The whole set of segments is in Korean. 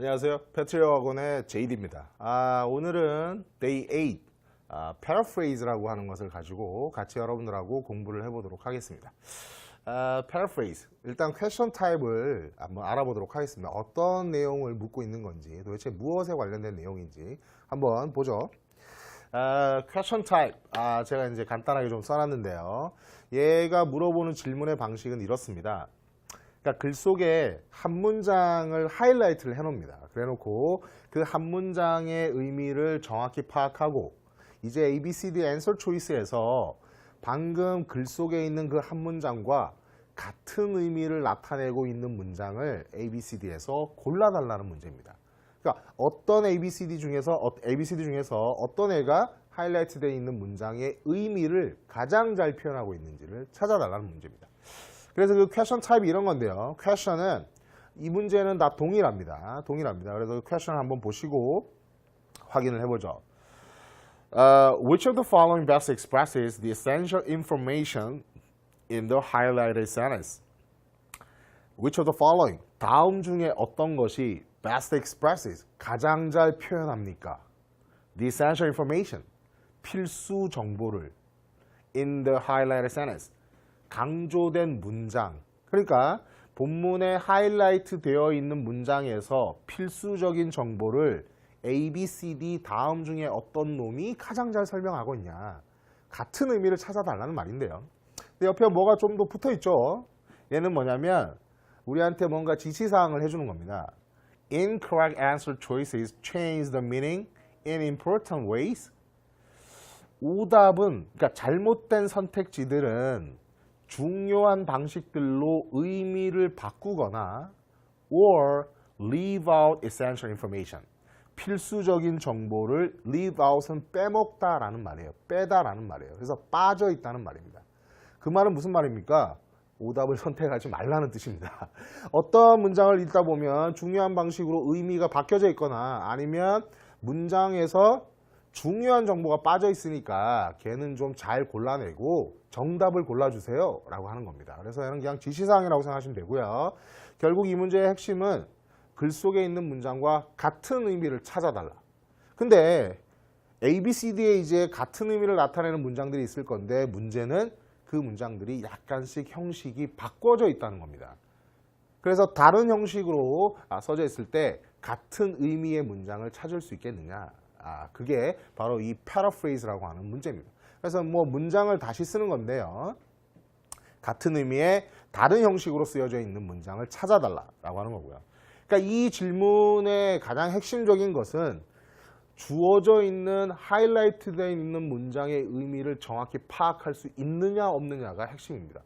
안녕하세요. 패트리어 학원의 제이디입니다. 아, 오늘은 Day 8, 아, paraphrase라고 하는 것을 가지고 같이 여러분들하고 공부를 해보도록 하겠습니다. 아, paraphrase. 일단 question type를 한번 알아보도록 하겠습니다. 어떤 내용을 묻고 있는 건지, 도대체 무엇에 관련된 내용인지 한번 보죠. 아, question type. 아, 제가 이제 간단하게 좀 써놨는데요. 얘가 물어보는 질문의 방식은 이렇습니다. 그러니까 글 속에 한 문장을 하이라이트를 해놓습니다. 그래놓고 그 한 문장의 의미를 정확히 파악하고 이제 A, B, C, D answer choice에서 방금 글 속에 있는 그 한 문장과 같은 의미를 나타내고 있는 문장을 A, B, C, D에서 골라달라는 문제입니다. 그러니까 어떤 A, B, C, D 중에서 어- A, B, C, D 중에서 어떤 애가 하이라이트되어 있는 문장의 의미를 가장 잘 표현하고 있는지를 찾아달라는 문제입니다. 그래서 그 퀘션 타입이 이런 건데요. 퀘션은 이 문제는 다 동일합니다. 동일합니다. 그래서 그 퀘션 한번 보시고 확인을 해보죠. Uh, which of the following best expresses the essential information in the highlighted sentence? Which of the following? 다음 중에 어떤 것이 best expresses 가장 잘 표현합니까? The essential information 필수 정보를 in the highlighted sentence 강조된 문장. 그러니까 본문에 하이라이트 되어 있는 문장에서 필수적인 정보를 A, B, C, D 다음 중에 어떤 놈이 가장 잘 설명하고 있냐. 같은 의미를 찾아달라는 말인데요. 근데 옆에 뭐가 좀 더 붙어 있죠? 얘는 뭐냐면 우리한테 뭔가 지시사항을 해주는 겁니다. Incorrect answer choices change the meaning in important ways. 오답은 그러니까 잘못된 선택지들은 중요한 방식들로 의미를 바꾸거나 or leave out essential information 필수적인 정보를 leave out은 빼먹다라는 말이에요. 빼다라는 말이에요. 그래서 빠져 있다는 말입니다. 그 말은 무슨 말입니까? 오답을 선택하지 말라는 뜻입니다. 어떤 문장을 읽다 보면 중요한 방식으로 의미가 바뀌어져 있거나 아니면 문장에서 중요한 정보가 빠져 있으니까 걔는 좀 잘 골라내고 정답을 골라주세요 라고 하는 겁니다. 그래서 얘는 그냥 지시사항이라고 생각하시면 되고요. 결국 이 문제의 핵심은 글 속에 있는 문장과 같은 의미를 찾아달라. 근데 A, B, C, D에 이제 같은 의미를 나타내는 문장들이 있을 건데 문제는 그 문장들이 약간씩 형식이 바꿔져 있다는 겁니다. 그래서 다른 형식으로 아, 써져 있을 때 같은 의미의 문장을 찾을 수 있겠느냐. 아, 그게 바로 이 paraphrase라고 하는 문제입니다. 그래서 뭐 문장을 다시 쓰는 건데요. 같은 의미의 다른 형식으로 쓰여져 있는 문장을 찾아달라라고 하는 거고요. 그러니까 이 질문의 가장 핵심적인 것은 주어져 있는 하이라이트 되어 있는 문장의 의미를 정확히 파악할 수 있느냐 없느냐가 핵심입니다.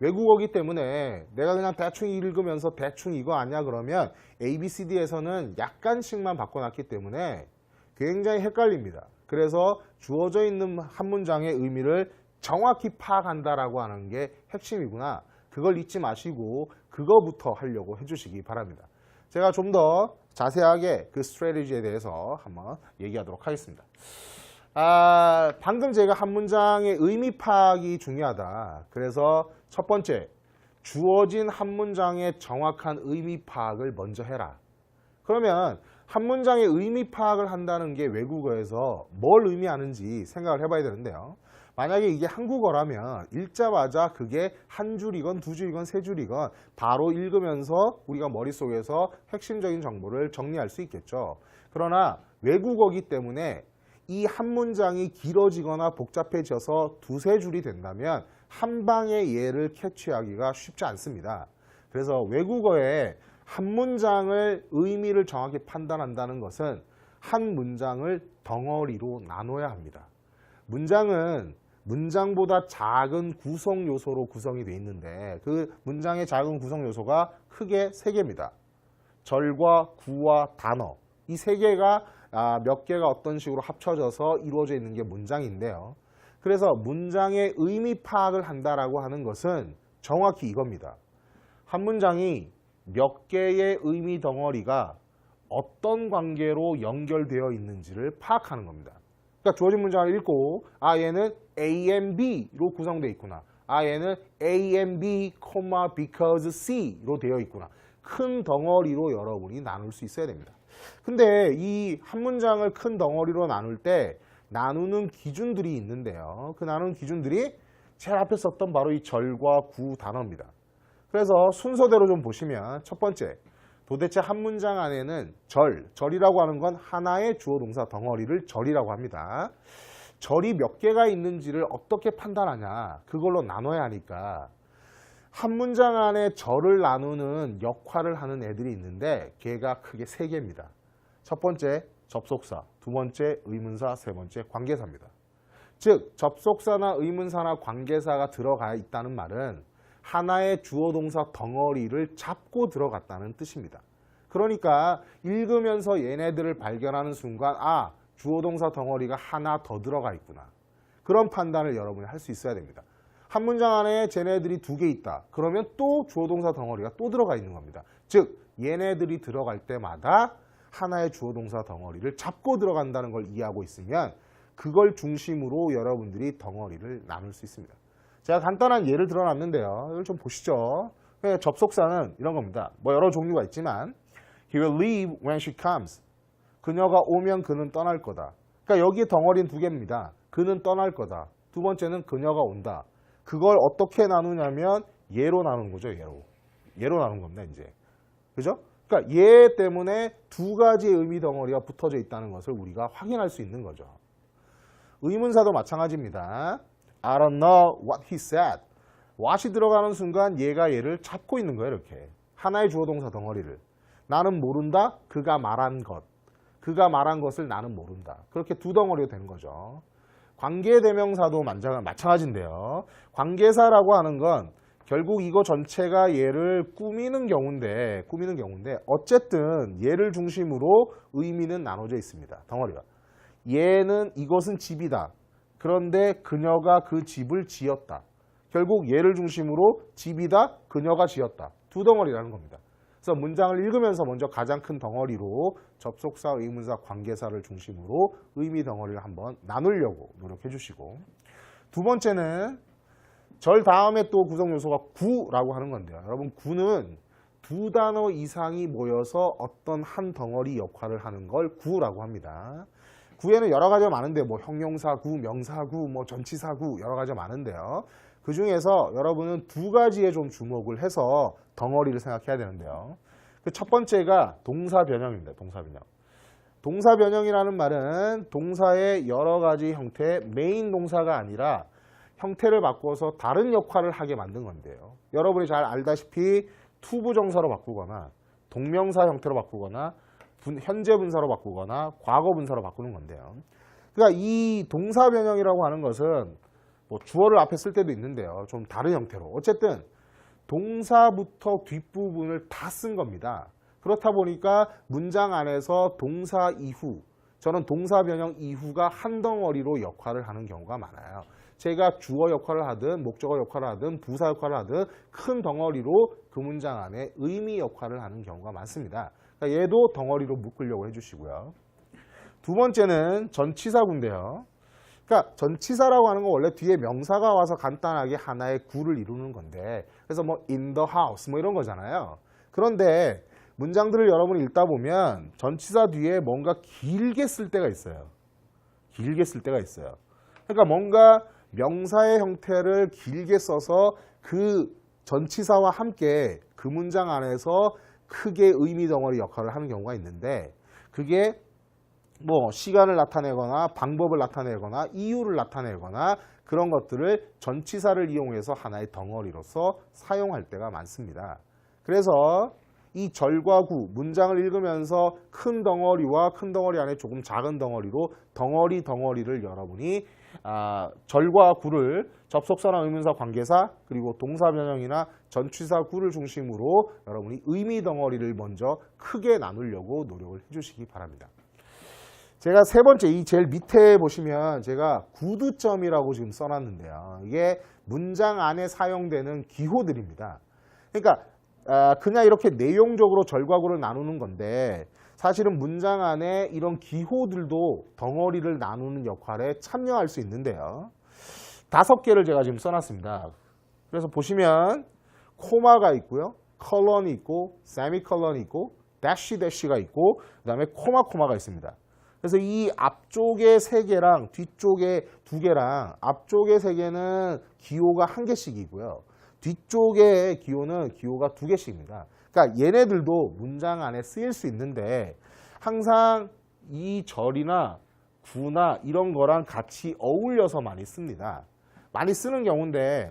외국어기 때문에 내가 그냥 대충 읽으면서 대충 이거 아니야 그러면 A, B, C, D에서는 약간씩만 바꿔놨기 때문에 굉장히 헷갈립니다. 그래서 주어져 있는 한 문장의 의미를 정확히 파악한다라고 하는 게 핵심이구나. 그걸 잊지 마시고 그거부터 하려고 해주시기 바랍니다. 제가 좀 더 자세하게 그 스트레티지에 대해서 한번 얘기하도록 하겠습니다. 아, 방금 제가 한 문장의 의미 파악이 중요하다. 그래서 첫 번째, 주어진 한 문장의 정확한 의미 파악을 먼저 해라. 그러면 한 문장의 의미 파악을 한다는 게 외국어에서 뭘 의미하는지 생각을 해봐야 되는데요. 만약에 이게 한국어라면 읽자마자 그게 한 줄이건 두 줄이건 세 줄이건 바로 읽으면서 우리가 머릿속에서 핵심적인 정보를 정리할 수 있겠죠. 그러나 외국어기 때문에 이 한 문장이 길어지거나 복잡해져서 두세 줄이 된다면 한 방에 얘를 캐치하기가 쉽지 않습니다. 그래서 외국어에 한 문장을 의미를 정확히 판단한다는 것은 한 문장을 덩어리로 나눠야 합니다. 문장은 문장보다 작은 구성 요소로 구성이 되어 있는데 그 문장의 작은 구성 요소가 크게 세 개입니다. 절과 구와 단어 이 세 개가 아, 몇 개가 어떤 식으로 합쳐져서 이루어져 있는 게 문장인데요. 그래서 문장의 의미 파악을 한다라고 하는 것은 정확히 이겁니다. 한 문장이 몇 개의 의미 덩어리가 어떤 관계로 연결되어 있는지를 파악하는 겁니다. 그러니까 주어진 문장을 읽고 아 얘는 A and B로 구성되어 있구나. 아 얘는 A and B, because C로 되어 있구나. 큰 덩어리로 여러분이 나눌 수 있어야 됩니다. 근데 이 한 문장을 큰 덩어리로 나눌 때 나누는 기준들이 있는데요. 그 나누는 기준들이 제일 앞에 썼던 바로 이 절과 구 단어입니다. 그래서 순서대로 좀 보시면 첫 번째, 도대체 한 문장 안에는 절, 절이라고 하는 건 하나의 주어 동사 덩어리를 절이라고 합니다. 절이 몇 개가 있는지를 어떻게 판단하냐, 그걸로 나눠야 하니까 한 문장 안에 절을 나누는 역할을 하는 애들이 있는데 걔가 크게 세 개입니다. 첫 번째 접속사, 두 번째 의문사, 세 번째 관계사입니다. 즉 접속사나 의문사나 관계사가 들어가 있다는 말은 하나의 주어 동사 덩어리를 잡고 들어갔다는 뜻입니다. 그러니까 읽으면서 얘네들을 발견하는 순간 아 주어 동사 덩어리가 하나 더 들어가 있구나. 그런 판단을 여러분이 할 수 있어야 됩니다. 한 문장 안에 쟤네들이 두 개 있다. 그러면 또 주어 동사 덩어리가 또 들어가 있는 겁니다. 즉 얘네들이 들어갈 때마다 하나의 주어 동사 덩어리를 잡고 들어간다는 걸 이해하고 있으면 그걸 중심으로 여러분들이 덩어리를 나눌 수 있습니다. 제가 간단한 예를 들어놨는데요. 이걸 좀 보시죠. 네, 접속사는 이런 겁니다. 뭐 여러 종류가 있지만 He will leave when she comes. 그녀가 오면 그는 떠날 거다. 그러니까 여기에 덩어리는 두 개입니다. 그는 떠날 거다. 두 번째는 그녀가 온다. 그걸 어떻게 나누냐면 예로 나누는 거죠. 예로. 예로 나누는 겁니다. 이제. 그죠? 그러니까 얘 때문에 두 가지의 의미 덩어리가 붙어져 있다는 것을 우리가 확인할 수 있는 거죠. 의문사도 마찬가지입니다. I don't know what he said. what이 들어가는 순간 얘가 얘를 잡고 있는 거예요. 이렇게. 하나의 주어 동사 덩어리를. 나는 모른다. 그가 말한 것. 그가 말한 것을 나는 모른다. 그렇게 두 덩어리가 되는 거죠. 관계대명사도 마찬가지인데요. 관계사라고 하는 건 결국 이거 전체가 얘를 꾸미는 경우인데, 꾸미는 경우인데, 어쨌든 얘를 중심으로 의미는 나눠져 있습니다. 덩어리가. 얘는 이것은 집이다. 그런데 그녀가 그 집을 지었다. 결국 얘를 중심으로 집이다. 그녀가 지었다. 두 덩어리라는 겁니다. 그래서 문장을 읽으면서 먼저 가장 큰 덩어리로 접속사, 의문사, 관계사를 중심으로 의미 덩어리를 한번 나누려고 노력해 주시고 두 번째는 절 다음에 또 구성 요소가 구라고 하는 건데요. 여러분 구는 두 단어 이상이 모여서 어떤 한 덩어리 역할을 하는 걸 구라고 합니다. 구에는 여러 가지가 많은데 뭐 형용사구, 명사구, 뭐 전치사구 여러 가지가 많은데요. 그 중에서 여러분은 두 가지에 좀 주목을 해서 덩어리를 생각해야 되는데요. 그 첫 번째가 동사 변형입니다. 동사 변형. 동사 변형이라는 말은 동사의 여러 가지 형태, 메인 동사가 아니라 형태를 바꿔서 다른 역할을 하게 만든 건데요. 여러분이 잘 알다시피 투부 정사로 바꾸거나 동명사 형태로 바꾸거나 분- 현재 분사로 바꾸거나 과거 분사로 바꾸는 건데요. 그러니까 이 동사 변형이라고 하는 것은 뭐 주어를 앞에 쓸 때도 있는데요. 좀 다른 형태로. 어쨌든 동사부터 뒷부분을 다 쓴 겁니다. 그렇다 보니까 문장 안에서 동사 이후, 저는 동사 변형 이후가 한 덩어리로 역할을 하는 경우가 많아요. 제가 주어 역할을 하든 목적어 역할을 하든 부사 역할을 하든 큰 덩어리로 그 문장 안에 의미 역할을 하는 경우가 많습니다. 그러니까 얘도 덩어리로 묶으려고 해주시고요. 두 번째는 전치사구인데요. 그러니까 전치사라고 하는 건 원래 뒤에 명사가 와서 간단하게 하나의 구를 이루는 건데 그래서 뭐 in the house 뭐 이런 거잖아요. 그런데 문장들을 여러분이 읽다 보면 전치사 뒤에 뭔가 길게 쓸 때가 있어요. 길게 쓸 때가 있어요. 그러니까 뭔가 명사의 형태를 길게 써서 그 전치사와 함께 그 문장 안에서 크게 의미 덩어리 역할을 하는 경우가 있는데 그게 뭐 시간을 나타내거나 방법을 나타내거나 이유를 나타내거나 그런 것들을 전치사를 이용해서 하나의 덩어리로서 사용할 때가 많습니다. 그래서 이 절과 구 문장을 읽으면서 큰 덩어리와 큰 덩어리 안에 조금 작은 덩어리로 덩어리 덩어리를 여러분이 아, 절과 구를 접속사나 의문사 관계사 그리고 동사 변형이나 전치사 구를 중심으로 여러분이 의미 덩어리를 먼저 크게 나누려고 노력을 해주시기 바랍니다. 제가 세 번째 이 제일 밑에 보시면 제가 구두점이라고 지금 써놨는데요. 이게 문장 안에 사용되는 기호들입니다. 그러니까 아, 그냥 이렇게 내용적으로 절과구를 나누는 건데 사실은 문장 안에 이런 기호들도 덩어리를 나누는 역할에 참여할 수 있는데요. 다섯 개를 제가 지금 써놨습니다. 그래서 보시면 코마가 있고요. 컬런이 있고 세미컬런이 있고 대쉬 대쉬가 있고 그 다음에 코마 코마가 있습니다. 그래서 이 앞쪽에 세 개랑 뒤쪽에 두 개랑 앞쪽에 세 개는 기호가 한 개씩이고요. 뒤쪽에 기호는 기호가 두 개씩입니다. 그러니까 얘네들도 문장 안에 쓰일 수 있는데 항상 이 절이나 구나 이런 거랑 같이 어울려서 많이 씁니다. 많이 쓰는 경우인데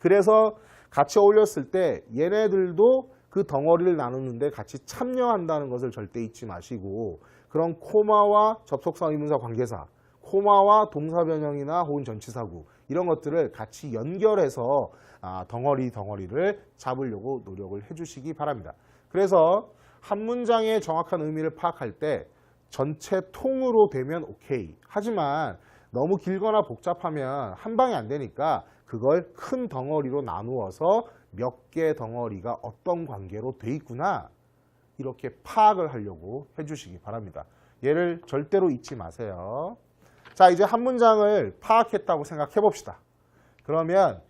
그래서 같이 어울렸을 때 얘네들도 그 덩어리를 나누는데 같이 참여한다는 것을 절대 잊지 마시고 그런 코마와 접속사 의문사 관계사 코마와 동사 변형이나 혹은 전치사구 이런 것들을 같이 연결해서 아, 덩어리 덩어리를 잡으려고 노력을 해주시기 바랍니다. 그래서 한 문장의 정확한 의미를 파악할 때 전체 통으로 되면 오케이. 하지만 너무 길거나 복잡하면 한 방에 안 되니까 그걸 큰 덩어리로 나누어서 몇 개 덩어리가 어떤 관계로 돼 있구나 이렇게 파악을 하려고 해주시기 바랍니다. 얘를 절대로 잊지 마세요. 자, 이제 한 문장을 파악했다고 생각해 봅시다. 그러면